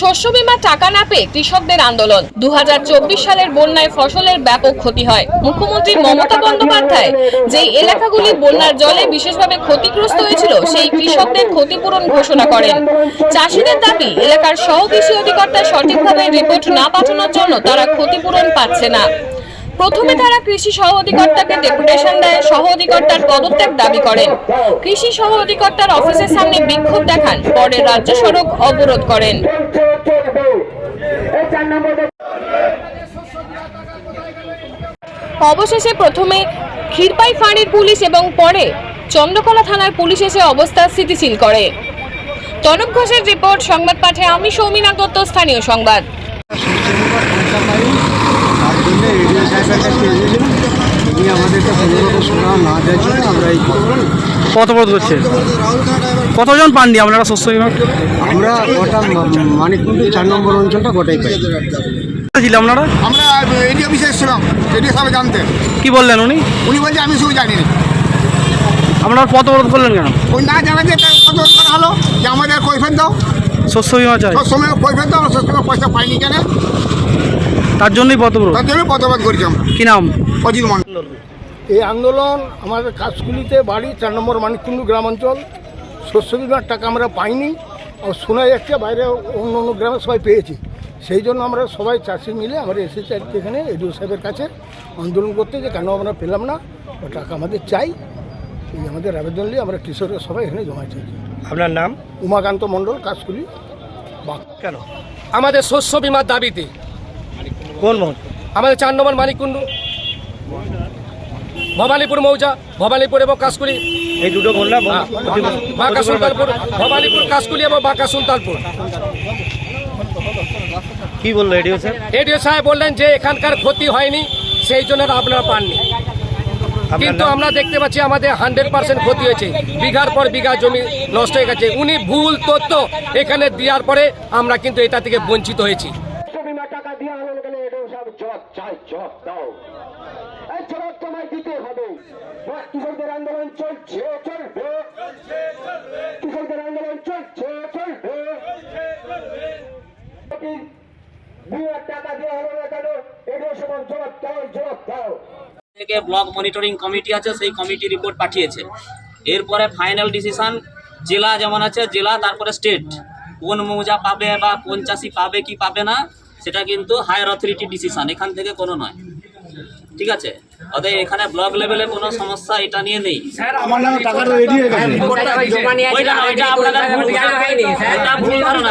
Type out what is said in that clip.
শস্য বীমা টাকা না পেয়ে কৃষকদের আন্দোলন। দু হাজার চব্বিশ সালের বন্যায় ফসলের ব্যাপক ক্ষতি হয়। মুখ্যমন্ত্রী মমতা বন্দ্যোপাধ্যায় যেই এলাকাগুলি বন্যার জলে বিশেষভাবে ক্ষতিগ্রস্ত হয়েছিল সেই কৃষকদের ক্ষতিপূরণ ঘোষণা করেন। চাষিদের দাবি এলাকার সহ কৃষি অধিকর্তা সঠিকভাবে রিপোর্ট না পাঠানোর জন্য তারা ক্ষতিপূরণ পাচ্ছে না। প্রথমে তারা কৃষি সহ অধিকর্তাকে ডেপুটেশন দেয় সহ অধিকর্তার পদত্যাগ দাবি করেন। কৃষি সহ অধিকর্তার অফিসের সামনে বিক্ষোভ দেখান পরে রাজ্য সড়ক অবরোধ করেন। অবশেষে প্রথমে ক্ষীরপাই ফাঁড়ির পুলিশ এবং পরে চন্দ্রকলা থানার পুলিশ এসে অবস্থা স্থিতিশীল করে। তনক ঘোষের রিপোর্ট সংবাদ পাঠে আমি সৌমিনা দত্ত স্থানীয় সংবাদ। আমাদেরকে কোনো রকম শোনা না দেওয়ার জন্য আমরা এই কত বড় করছে? কতজন পাননি আপনারা শস্য বিমা আমরা গোটা মানিকপুর চার নম্বর অঞ্চলটা গোটাই পাই। ছিল আপনারা? আমরা এডি অফিসে এসেছিলাম এডি সাহেব জানতে। কি বললেন উনি? উনি বলছে আমি শুধু জানি না। আপনারা পথ অবরোধ করলেন কেন? ওই না জানাতে কত করা হলো যে আমাদের কৈফেন দাও। শস্য বিমা চাই। কৈফেন দাও সব সময় পয়সা পাইনি কেন? তার জন্যই পথ তার করেছি আমরা। কি নাম? অজিত মন্ডল। এই আন্দোলন আমাদের কাজগুলিতে বাড়ি চার নম্বর মানিককুণ্ডু গ্রামাঞ্চল। শস্য বিমার টাকা আমরা পাইনি আর শোনা যাচ্ছে বাইরে অন্য অন্য গ্রামে সবাই পেয়েছি। সেই জন্য আমরা সবাই চাষি মিলে আমরা এসেছি আজকে এখানে এডিও সাহেবের কাছে। আন্দোলন করতে যে কেন আমরা পেলাম না ও টাকা আমাদের চাই। এই আমাদের আবেদন নিয়ে আমরা কৃষকরা সবাই এখানে জমা চাইছি। আপনার নাম? উমাকান্ত মণ্ডল কাজগুলি বা কেন? আমাদের শস্য বিমার দাবিতে কোন আমাদের চার নম্বর মানিককুণ্ডু ভবানীপুর মৌজা ভবানীপুর এবং কাশকুলি। এই দুটো বললাম বাঁকা সুলতানপুর ভবানীপুর কাশকুলি এবং বাঁকা সুলতানপুর কি বলল এডিও স্যার? এডিও সাহেব বললেন যে এখানকার ক্ষতি হয়নি সেই জন্য আপনারা পাননি। কিন্তু আমরা দেখতে পাচ্ছি আমাদের হান্ড্রেড পার্সেন্ট ক্ষতি হয়েছে। বিঘার পর বিঘা জমি নষ্ট হয়ে গেছে। উনি ভুল তথ্য এখানে দেওয়ার পরে আমরা কিন্তু এটা থেকে বঞ্চিত হয়েছি বিমা টাকা দেওয়া হলো গেলে এটাও সব জব চাই জব দাও। এই জবাব তোমায় দিতে হবে। বা কৃষকদের আন্দোলন চলছে চলবে। কৃষকদের আন্দোলন চলছে চলবে। টাকা দেওয়া হলো না কেন? এটাও সব জবাব দাও জবাব দাও। থেকে ব্লক মনিটরিং কমিটি আছে সেই কমিটি রিপোর্ট পাঠিয়েছে। এরপরে ফাইনাল ডিসিশন জেলা যেমন আছে জেলা তারপরে স্টেট। কোন মৌজা পাবে বা কোন চাষি পাবে কি পাবে না সেটা কিন্তু হায়ার অথরিটি ডিসিশন এখান থেকে কোনো নয়। ঠিক আছে? অতএব এখানে ব্লক লেভেলে কোনো সমস্যা এটা নিয়ে নেই। ওইটা না, ওইটা আপনাদের ভুল ধারণা। ওইটা ভুল ধারণা।